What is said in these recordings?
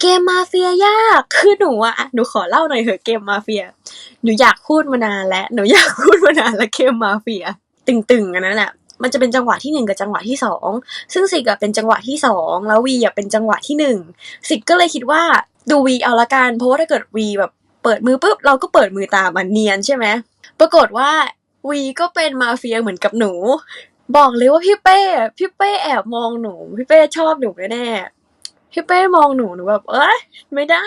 เกมมาเฟียยาก คือหนูอะ หนูขอเล่าหน่อยเหอะเกมมาเฟีย หนูอยากพูดมานานแล้ว หนูอยากพูดมานานแล้วเกมมาเฟีย ตึงๆอันนั้นแหละมันจะเป็นจังหวะที่หนึ่งกับจังหวะที่สอง ซึ่งสิกอะเป็นจังหวะที่สอง แล้ววีอะเป็นจังหวะที่หนึ่งสิกก็เลยคิดว่าดูวีเอาละกัน เพราะว่าถ้าเกิดวีแบบเปิดมือปุ๊บ เราก็เปิดมือตามมันเนียนใช่ไหม ปรากฏว่าวีก็เป็นมาเฟียเหมือนกับหนู บอกเลยว่าพี่เป้ พี่เป้แอบมองหนู พี่เป้ชอบหนูแน่ พี่เป้มองหนูหนูแบบ เอ้ยไม่ได้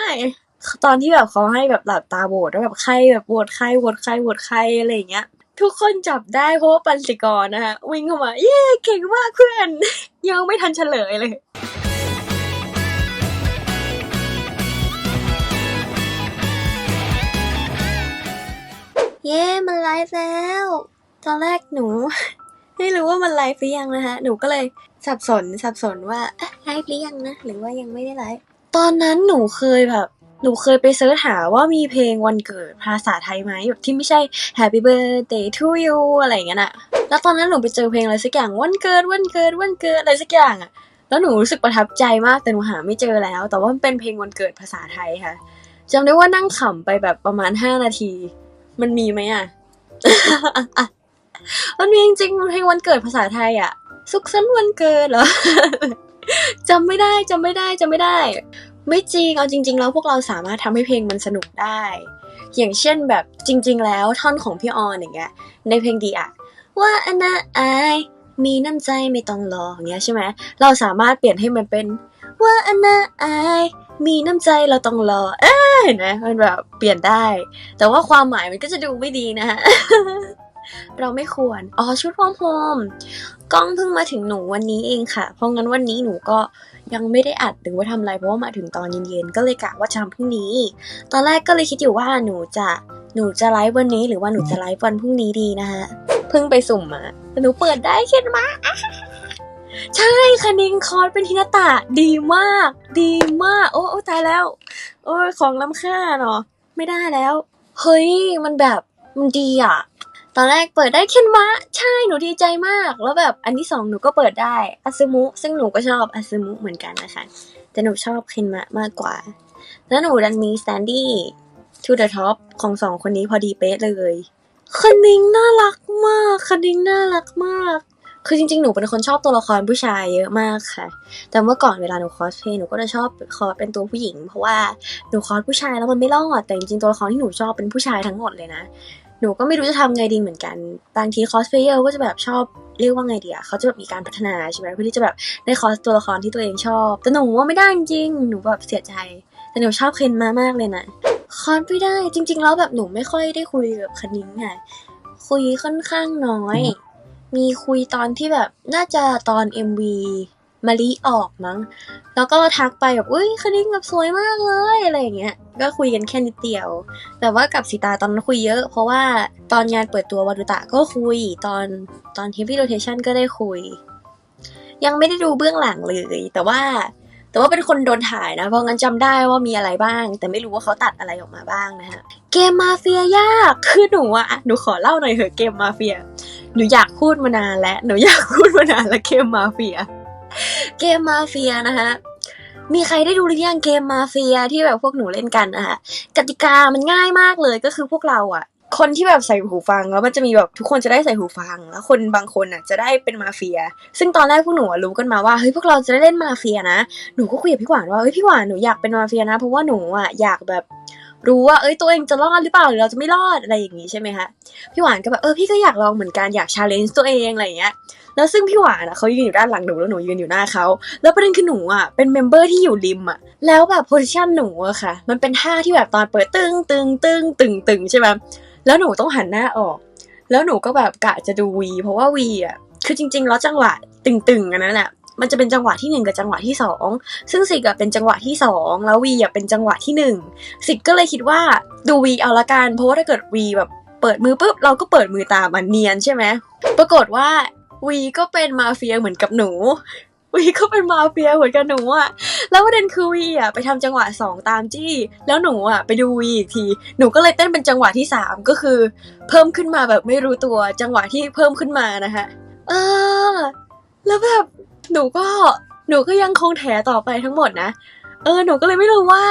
ตอนที่แบบเขาให้แบบหลับตาโหวตแล้วแบบใครแบบโหวตใครโหวตใครโหวตใครอะไรอย่างเงี้ย ทุกคนจับได้เพราะว่าปันสิกรนะคะวิ่งเข้ามา เย้เก่งมากเพื่อน ยังไม่ทันเฉลยเลยเย้ มันไลฟ์แล้ว ตอนแรกหนู ไม่รู้ว่ามันไลฟ์หรือยังนะคะหนูก็เลยสับสนสับสนว่าไลฟ์หรือยังนะ หรือว่ายังไม่ได้ไลฟ์ ตอนนั้นหนูเคยแบบ หนูเคยไปเสิร์ชหาว่ามีเพลงวันเกิดภาษาไทยไหมแบบที่ไม่ใช่ Happy Birthday to you อะไรอย่างเงี้ยน่ะ แล้วตอนนั้นหนูไปเจอเพลงอะไรสักอย่างวันเกิดวันเกิดวันเกิดอะไรสักอย่างอะแล้วหนูรู้สึกประทับใจมากแต่หนูหาไม่เจอแล้ว แต่ว่ามันเป็นเพลงวันเกิดภาษาไทยค่ะจำได้ว่านั่งขำไปแบบประมาณห้านาที มันมีไหมอะ มันมีจริงๆเพลงวันเกิดภาษาไทยอะสุขสันต์วันเกิดเหรอจำไม่ได้จำไม่ได้จำไม่ได้ ไม่จริงเอาจริง ๆ แล้วพวกเราสามารถทำให้เพลงมันสนุกได้ อย่างเช่นแบบจริง ๆ แล้วท่อนของพี่ออนอย่างเงี้ยในเพลงดีอะว่าอันน่าอายมีน้ำใจไม่ต้องรออย่างเงี้ยใช่ไหมเราสามารถเปลี่ยนให้มันเป็น ว่าอันน่าอายมีน้ำใจเราต้องรอ เอ้เห็นไหมมันแบบเปลี่ยนได้ แต่ว่าความหมายมันก็จะดูไม่ดีนะฮะ เราไม่ควร อ๋อชุดพร้อมโฮมกล้องเพิ่งมาถึงหนูวันนี้เองค่ะ เพราะงั้นวันนี้หนูก็ยังไม่ได้อัดหรือว่าทำอะไรเพราะว่ามาถึงตอนเย็นๆ ก็เลยกะว่าจะทำพรุ่งนี้ ตอนแรกก็เลยคิดอยู่ว่าหนูจะหนูจะไลฟ์วันนี้หรือว่าหนูจะไลฟ์วันพรุ่งนี้ดีนะฮะ เพิ่งไปสุ่มมาหนูเปิดได้เข็นมาใช่คณิงคอร์สเป็นทินาตะดีมาก ดีมาก โอ้โอ้ตายแล้ว โอ้ยของล้ำค่าเนาะไม่ได้แล้ว เฮ้ย มันแบบมันดีอะ ตอนแรกเปิดได้เคนมะ ใช่หนูดีใจมาก แล้วแบบอันที่สองหนูก็เปิดได้อาซึมุ ซึ่งหนูก็ชอบอาซึมุเหมือนกันนะคะแต่หนูชอบเคนมะมากกว่า แล้วหนูดันมีสแตนดี้ to the top ของสองคนนี้พอดีเป๊ะเลยคณิงน่ารักมากคณิงน่ารักมาก คือจริงๆ หนูเป็นคนชอบตัวละครผู้ชายเยอะมากค่ะ แต่เมื่อก่อนเวลาหนูคอสเพย์หนูก็จะชอบคอสเป็นตัวผู้หญิง เพราะว่าหนูคอสผู้ชายแล้วมันไม่รอดแต่จริงๆตัวละครที่หนูชอบเป็นผู้ชายทั้งหมดเลยนะ หนูก็ไม่รู้จะทำไงดีเหมือนกัน บางทีคอสเพลเยอร์ก็จะแบบชอบเรียกว่าไงดีอะเขาจะแบบมีการพัฒนาใช่ไหมเพื่อที่จะแบบได้คอสตัวละครที่ตัวเองชอบ แต่หนูว่าไม่ได้จริง หนูแบบเสียใจ แต่หนูชอบเคนมามากเลยนะคอสไม่ได้จริง ๆ แล้วแบบหนูไม่ค่อยได้คุยกับคณิ้งอะคุยค่อนข้างน้อย มีคุยตอนที่แบบน่าจะตอน MV มารีออกมั้ง แล้วก็ทักไปแบบอุ้ยคณิ้งแบบสวยมากเลยอะไรอย่างเงี้ย ก็คุยกันแค่นิดเดียว แต่ว่ากับสีตาตอนนั้นคุยเยอะ เพราะว่าตอนงานเปิดตัววารุตะก็คุย ตอนตอน Heavy Rotation ก็ได้คุย ยังไม่ได้ดูเบื้องหลังเลย แต่ว่า แต่ว่าเป็นคนโดนถ่ายนะ เพราะงั้นจำได้ว่ามีอะไรบ้าง แต่ไม่รู้ว่าเขาตัดอะไรออกมาบ้างนะฮะ เกมมาเฟียยาก คือหนูอะหนูขอเล่าหน่อยเหอะเกมมาเฟีย หนูอยากพูดมานานแล้ว หนูอยากพูดมานานแล้วเกมมาเฟีย เกมมาเฟียนะคะมีใครได้ดูหรือยังเกมมาเฟียที่แบบพวกหนูเล่นกันอะคะกติกามันง่ายมากเลยก็คือพวกเราอะคนที่แบบใส่หูฟังแล้วมันจะมีแบบทุกคนจะได้ใส่หูฟัง แล้วคนบางคนอะจะได้เป็นมาเฟีย ซึ่งตอนแรกพวกหนูรู้กันมาว่าเฮ้ยพวกเราจะได้เล่นมาเฟียนะหนูก็คุยกับพี่หวานว่าเฮ้ยพี่หวานหนูอยากเป็นมาเฟียนะ เพราะว่าหนูอะอยากแบบ รู้ว่าเอ้ยตัวเองจะรอดหรือเปล่าหรือเราจะไม่รอดอะไรอย่างงี้ใช่ไหมคะพี่หวานก็แบบเออพี่ก็อยากลองเหมือนกันอยากชาเลนจ์ตัวเองอะไรอย่างเงี้ยแล้วซึ่งพี่หวานอะเขายืนอยู่ด้านหลังหนูแล้วหนูยืนอยู่หน้าเขาแล้วประเด็นคือหนูอะเป็นเมมเบอร์ที่อยู่ริมอะแล้วแบบโพสิชันหนูอะค่ะ มันเป็นท่าที่แบบตอนเปิดตึงตึงตึงตึงตึงใช่ไหมแล้วหนูต้องหันหน้าออก แล้วหนูก็แบบกะจะดูวีเพราะว่าวีอะคือจริงๆแล้วจังหวะตึงตึงๆอันนั้นแหละ มันจะเป็นจังหวะที่หนึ่งกับจังหวะที่สองซึ่งสิกอะเป็นจังหวะที่สองแล้ววีอะเป็นจังหวะที่หนึ่งสิกก็เลยคิดว่าดูวีเอาละกันเพราะว่าถ้าเกิดวีแบบเปิดมือปุ๊บเราก็เปิดมือตามมันเนียนใช่ไหมปรากฏว่าวีก็เป็นมาเฟียเหมือนกับหนูวีก็เป็นมาเฟียเหมือนกับหนูอะแล้วประเด็นคือวีอะไปทำจังหวะสองตามจี้ แล้วหนูอะไปดูวีอีกที หนูก็เลยเต้นเป็นจังหวะที่สามก็คือ เพิ่มขึ้นมาแบบไม่รู้ตัวจังหวะที่เพิ่มขึ้นมานะคะเออแล้วแบบ หนูก็หนูก็ยังคงแถต่อไปทั้งหมดนะ เออหนูก็เลยไม่รู้ว่า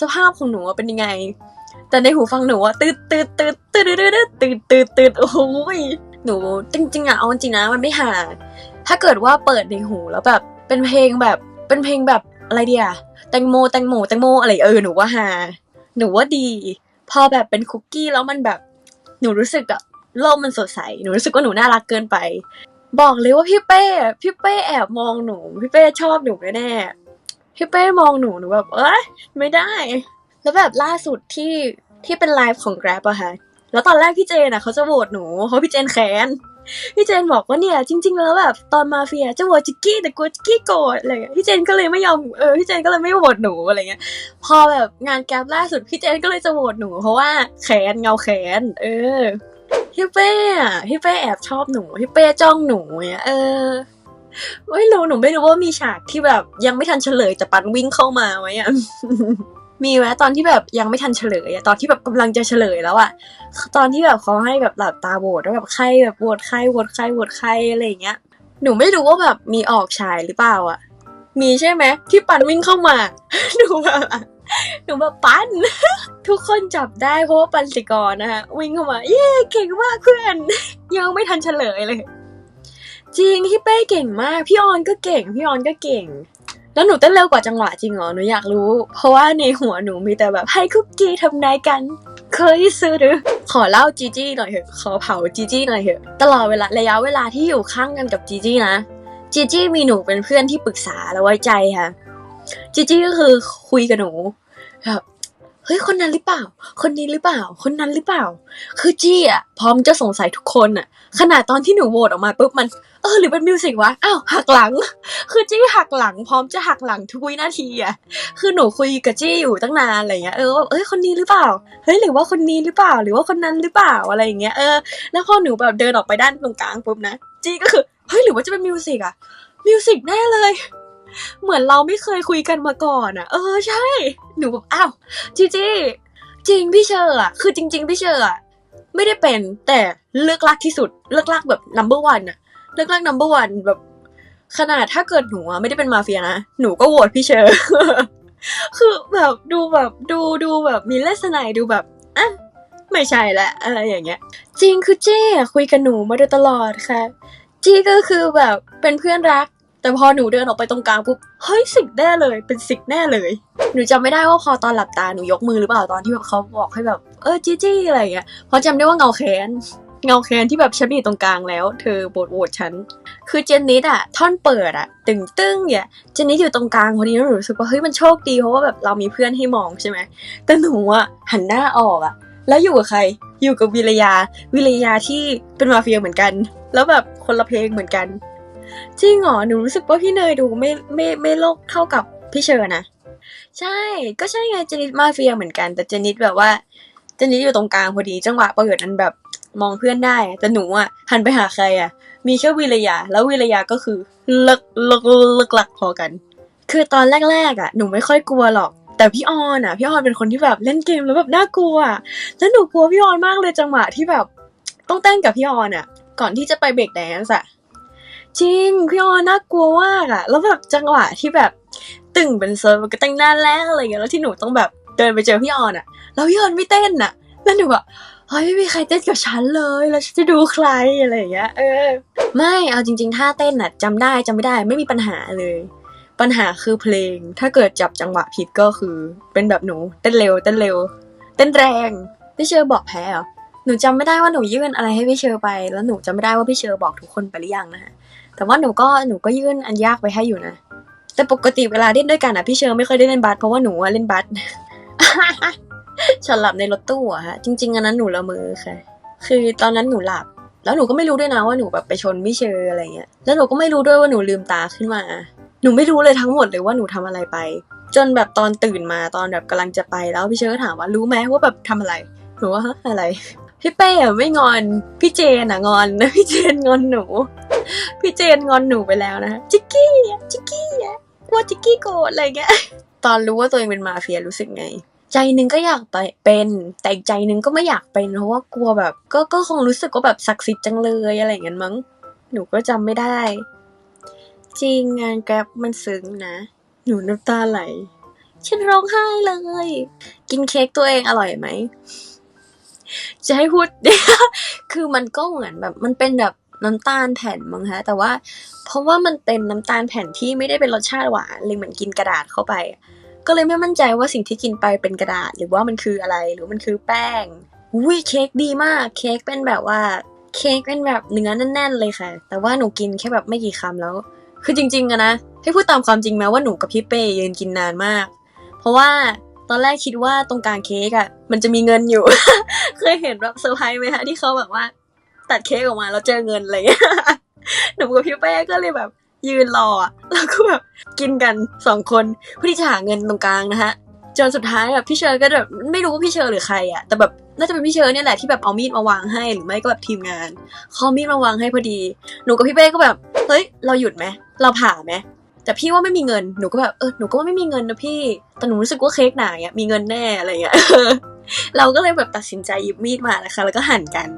สภาพของหนูเป็นยังไง แต่ในหูฟังหนูอะตืดตืดตืดตืดตืดตืดตืดตืดโอ้ยหนูจริงๆอะเอาจริงนะมันไม่หาถ้าเกิดว่าเปิดในหูแล้วแบบเป็นเพลงแบบเป็นเพลงแบบอะไรเดียแตงโมแตงโมแตงโมอะไรเออหนูว่าหาหนูว่าดี พอแบบเป็นคุกกี้แล้วมันแบบ หนูรู้สึกอะโลกมันสดใส หนูรู้สึกว่าหนูน่ารักเกินไป บอกเลยว่าพี่เป้ พี่เป้แอบมองหนู พี่เป้ชอบหนูแน่ๆพี่เป้มองหนูหนูแบบเอ้ยไม่ได้ แล้วแบบล่าสุดที่ที่เป็นไลฟ์ของ Grab อะค่ะแล้วตอนแรกพี่เจนอะเขาจะโหวตหนูเพราะพี่เจนแค้นพี่เจนบอกว่าเนี่ยจริง ๆ แล้วแบบตอนมาเฟียจะโหวตจิกกี้แต่กลัวจิกกี้โกรธอะไรเงี้ยพี่เจนก็เลยไม่ยอมเออพี่เจนก็เลยไม่โหวตหนูอะไรเงี้ยพอแบบงานแกร็บล่าสุดพี่เจนก็เลยจะโหวตหนู เพราะว่าแขนเงาแขน เออ พี่เป้อะพี่เป้แอบชอบหนูพี่เป้จ้องหนูเนี่ยเออไม่รู้หนูไม่รู้ว่ามีฉากที่แบบ ยังไม่ทันเฉลยแต่ปันวิ่งเข้ามาไหมอะมีไหมตอนที่แบบยังไม่ทันเฉลยอะตอนที่แบบกำลังจะเฉลยแล้วอะตอนที่แบบเขาให้แบบหลับตาโหวตแล้วแบบใครแบบโหวตใครโหวตใครโหวตใครอะไรอย่างเงี้ย หนูไม่รู้ว่าแบบมีออกฉายหรือเปล่าอะมีใช่ไหมที่ปันวิ่งเข้ามาหนูแบบ หนูแบบปันทุกคนจับได้เพราะว่าปันสิกรนะคะวิ่งเข้ามา เย้เก่งมากเพื่อน ยังไม่ทันเฉลยเลย จริงพี่เป้เก่งมาก พี่ออนก็เก่ง พี่ออนก็เก่ง แล้วหนูเต้นเร็วกว่าจังหวะจริงเหรอหนูอยากรู้ เพราะว่าในหัวหนูมีแต่แบบให้คุกกี้ทำนายกันเคยซื้อหรือขอเล่าจีจี้หน่อยเถอะ ขอเผาจีจี้หน่อยเถอะ ตลอดเวลาระยะเวลาที่อยู่ข้างกันกับจีจี้นะ จีจี้มีหนูเป็นเพื่อนที่ปรึกษาและไว้ใจค่ะ จีจี้ก็คือคุยกับหนู แบบเฮ้ยคนนั้นหรือเปล่า คนนี้หรือเปล่า คนนั้นหรือเปล่า คือจี้อะพร้อมจะสงสัยทุกคนอะ ขนาดตอนที่หนูโหวตออกมาปุ๊บมัน เออหรือเป็นมิวสิกวะอ้าวหักหลัง คือจี้หักหลัง พร้อมจะหักหลังทุกวินาทีอะคือหนูคุยกับจี้อยู่ตั้งนานอะไรเงี้ยเออว่าเอ้ยคนนี้หรือเปล่าเฮ้ยหรือว่าคนนี้หรือเปล่า หรือว่าคนนั้นหรือเปล่าอะไรอย่างเงี้ยเออแล้วพอหนูแบบเดินออกไปด้านตรงกลางปุ๊บนะจี้ก็คือเฮ้ยหรือว่าจะเป็นมิวสิกอะมิวสิกแน่เลย เหมือนเราไม่เคยคุยกันมาก่อนอะเออใช่ หนูแบบอ้าวจีจี้จริงพี่เชอร์อะคือจริง ๆ พี่เชอร์อะไม่ได้เป็นแต่เลือกลักที่สุด เลือกลักแบบ number one อะเลือกลัก number one แบบ ขนาดถ้าเกิดหนูอะไม่ได้เป็นมาเฟียนะหนูก็โหวตพี่เชอร์คือแบบดูแบบดูดูแบบมีเลสไนดูแบบอะไม่ใช่แหละอะไรอย่างเงี้ย จริงคือเจ้คุยกับหนูมาโดยตลอดค่ะ จี้ก็คือแบบเป็นเพื่อนรัก แต่พอหนูเดินออกไปตรงกลางปุ๊บ เฮ้ยสิกแน่เลย เป็นสิกแน่เลย หนูจำไม่ได้ว่าพอตอนหลับตาหนูยกมือหรือเปล่าตอนที่แบบเขาบอกให้แบบ เออจี้จี้อะไรอย่างเงี้ย เพราะจำได้ว่าเงาแคนเงาแคนที่แบบฉันอยู่ตรงกลางแล้ว เธอโบดโหวตฉัน คือเจนนิดอะท่อนเปิดอะตึงตึ้งเนี่ยเจนนิดอยู่ตรงกลางพอดีแล้วหนูรู้สึกว่าเฮ้ยมันโชคดีเพราะว่าแบบเรามีเพื่อนให้มองใช่ไหมแต่หนูอะหันหน้าออกอะแล้วอยู่กับใคร อยู่กับวิรยา วิรยาที่เป็นมาเฟียเหมือนกัน แล้วแบบคนละเพลงเหมือนกัน จริงเหรอหนูรู้สึกว่าพี่เนยดูไม่ไม่ไม่โลกเท่ากับพี่เชอร์นะ ใช่ก็ใช่ไงเจนิดมาเฟียเหมือนกัน แต่เจนิดแบบว่าเจนิดอยู่ตรงกลางพอดีจังหวะเปิดมันแบบมองเพื่อนได้ แต่หนูอะหันไปหาใครอะ มีแค่วิรยา แล้ววิรยาก็คือเลิกเลิกเลิกหลักพอกัน คือตอนแรกๆอะหนูไม่ค่อยกลัวหรอก แต่พี่ออนอะ พี่ออนเป็นคนที่แบบเล่นเกมแล้วแบบน่ากลัวแล้วหนูกลัวพี่ออนมากเลยจังหวะที่แบบ ต้องเต้นกับพี่ออนอะ ก่อนที่จะไปเบรกแดนซ์อะ จริงพี่ออนน่ากลัวมากอะแล้วแบบจังหวะที่แบบตึงเป็นเซิร์ฟก็แต่งหน้าแรกอะไรอย่างเงี้ยแล้วที่หนูต้องแบบเดินไปเจอพี่ออนอะแล้วพี่ออนไม่เต้นอะแล้วหนูแบบเฮ้ยไม่มีใครเต้นกับฉันเลยแล้วฉันจะดูใครอะไรอย่างเงี้ยเออ ไม่เอาจริง ๆ ท่าเต้นอะจำได้จำไม่ได้ไม่มีปัญหาเลย ปัญหาคือเพลง ถ้าเกิดจับจังหวะผิดก็คือ เป็นแบบหนูเต้นเร็วเต้นเร็ว เต้นแรงพี่เชอร์บอกแพ้เหรอหนูจำไม่ได้ว่าหนูยื่นอะไรให้พี่เชอร์ไป แล้วหนูจำไม่ได้ว่าพี่เชอร์บอกทุกคนไปหรือยังนะคะ แต่ว่าหนูก็หนูก็ยื่นอันยากไปให้อยู่นะ แต่ปกติเวลาเล่นด้วยกันอะพี่เชอร์ไม่เคยได้เล่นบัสเพราะว่าหนูเล่นบัสฉันหลับในรถตู้อะฮะจริง ๆ อันนั้นหนูละเมอค่ะ คือตอนนั้นหนูหลับ แล้วหนูก็ไม่รู้ด้วยนะว่าหนูแบบไปชนพี่เชอร์อะไรเงี้ย แล้วหนูก็ไม่รู้ด้วยว่าหนูลืมตาขึ้นมา หนูไม่รู้เลยทั้งหมดเลยว่าหนูทำอะไรไป จนแบบตอนตื่นมาตอนแบบกำลังจะไปแล้วพี่เชอร์ก็ถามว่ารู้ไหมว่าแบบทำอะไรหนูว่าอะไรพี่เป้อะไม่งอน พี่เจนอะงอนนะพี่เจนงอนหนู พี่เจนงอนหนูไปแล้วนะจิกกี้จิกกี้กลัวจิกกี้โกรธอะไรเงี้ยตอนรู้ว่าตัวเองเป็นมาเฟียรู้สึกไง ใจหนึงก็อยากไปเป็นแต่อีกใจหนึงก็ไม่อยากเป็นเพราะว่ากลัวแบบ ก็ก็คงรู้สึกว่าแบบศักดิ์สิทธิ์จังเลยอะไรอย่างนั้นมั้งหนูก็จำไม่ได้ จริงงานแกร็บมันซึ้งนะหนูน้ำตาไหลฉันร้องไห้เลย กินเค้กตัวเองอร่อยไหมจะให้พูด คือมันก็เหมือนแบบ มันเป็นแบบ น้ำตาลแผ่นมั้งฮะแต่ว่าเพราะว่ามันเป็นน้ำตาลแผ่นที่ไม่ได้เป็นรสชาติหวานเลยเหมือนกินกระดาษเข้าไป ก็เลยไม่มั่นใจว่าสิ่งที่กินไปเป็นกระดาษ หรือว่ามันคืออะไรหรือมันคือแป้งอุ้ยเค้กดีมากเค้กเป็นแบบว่าเค้กเป็นแบบเนื้อแน่น ๆ เลยค่ะ แต่ว่าหนูกินแค่แบบไม่กี่คำแล้ว คือจริงๆอะนะให้พูดตามความจริงไหมว่าหนูกับพี่เป้ยืนกินนานมาก เพราะว่าตอนแรกคิดว่าตรงกลางเค้กอะมันจะมีเงินอยู่ เคยเห็นแบบเซอร์ไพรส์ไหมคะที่เขาแบบว่า ตัดเค้กออกมาแล้วเจอเงินอะไรเงี้ยหนูกับพี่เป้ก็เลยแบบ ยืนรอแล้วก็แบบกินกันสองคนเพื่อที่จะหาเงินตรงกลางนะฮะจนสุดท้ายแบบพี่เชอร์ก็แบบไม่รู้ว่าพี่เชอร์หรือใครอะแต่แบบน่าจะเป็นพี่เชอร์เนี่ยแหละที่แบบเอามีดมาวางให้หรือไม่ก็แบบทีมงานเขาเอามีดมาวางให้พอดี หนูกับพี่เป้ก็แบบเฮ้ยเราหยุดไหมเราผ่าไหมแต่พี่ว่าไม่มีเงินหนูก็แบบเออหนูก็ว่าไม่มีเงินนะพี่แต่หนูรู้สึกว่าเค้กหนาอะมีเงินแน่อะไรเงี้ย เราก็เลยแบบตัดสินใจหยิบมีดมานะคะ แล้วก็หั่นกัน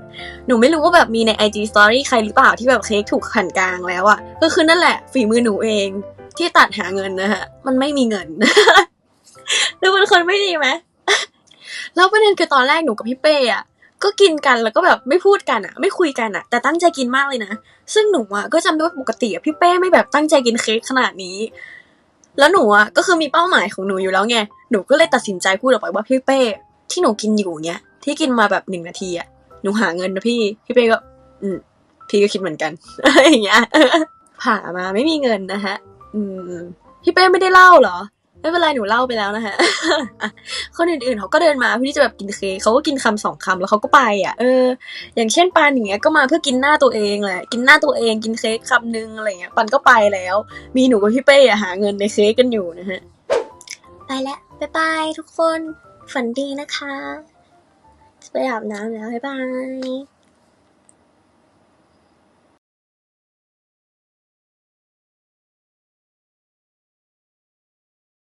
หนูไม่รู้ว่าแบบมีใน IG Story ใครหรือเปล่าที่แบบเค้กถูกหั่นกลางแล้วอะก็คือนั่นแหละฝีมือหนูเองที่ตัดหาเงินนะฮะมันไม่มีเงินดูเป็นคนไม่ดีไหมแล้วประเด็นคือตอนแรกหนูกับพี่เป้อะก็กินกันแล้วก็แบบไม่พูดกันอะไม่คุยกันอะแต่ตั้งใจกินมากเลยนะซึ่งหนูอะก็จำได้ว่าปกติอะพี่เป้ไม่แบบตั้งใจกินเค้กขนาดนี้ แล้วหนูอะก็คือมีเป้าหมายของหนูอยู่แล้วไงหนูก็เลยตัดสินใจพูดออกไปว่าพี่เป้ ที่หนูกินอยู่เนี้ยที่กินมาแบบหนึ่งนาทีอะหนูหาเงินนะพี่ พี่เป้ก็ อืม พี่ก็คิดเหมือนกันอะไรอย่างเงี้ยผ่ามาไม่มีเงินนะฮะ อืม พี่เป้ไม่ได้เล่าเหรอ ไม่เป็นไรหนูเล่าไปแล้วนะฮะ คนอื่นๆเขาก็เดินมาเพื่อที่จะแบบกินเค้กเขาก็กินคำสองคำแล้วเขาก็ไปอะ เออ อย่างเช่นปานอย่างเงี้ยก็มาเพื่อกินหน้าตัวเองแหละ กินหน้าตัวเองกินเค้กคำนึงอะไรเงี้ยปันก็ไปแล้ว มีหนูกับพี่เป้อะหาเงินในเค้กกันอยู่นะฮะ ไปแล้วบ๊ายบายทุกคน ฝันดีนะคะ จะไปอาบน้ำแล้ว บ๊ายบาย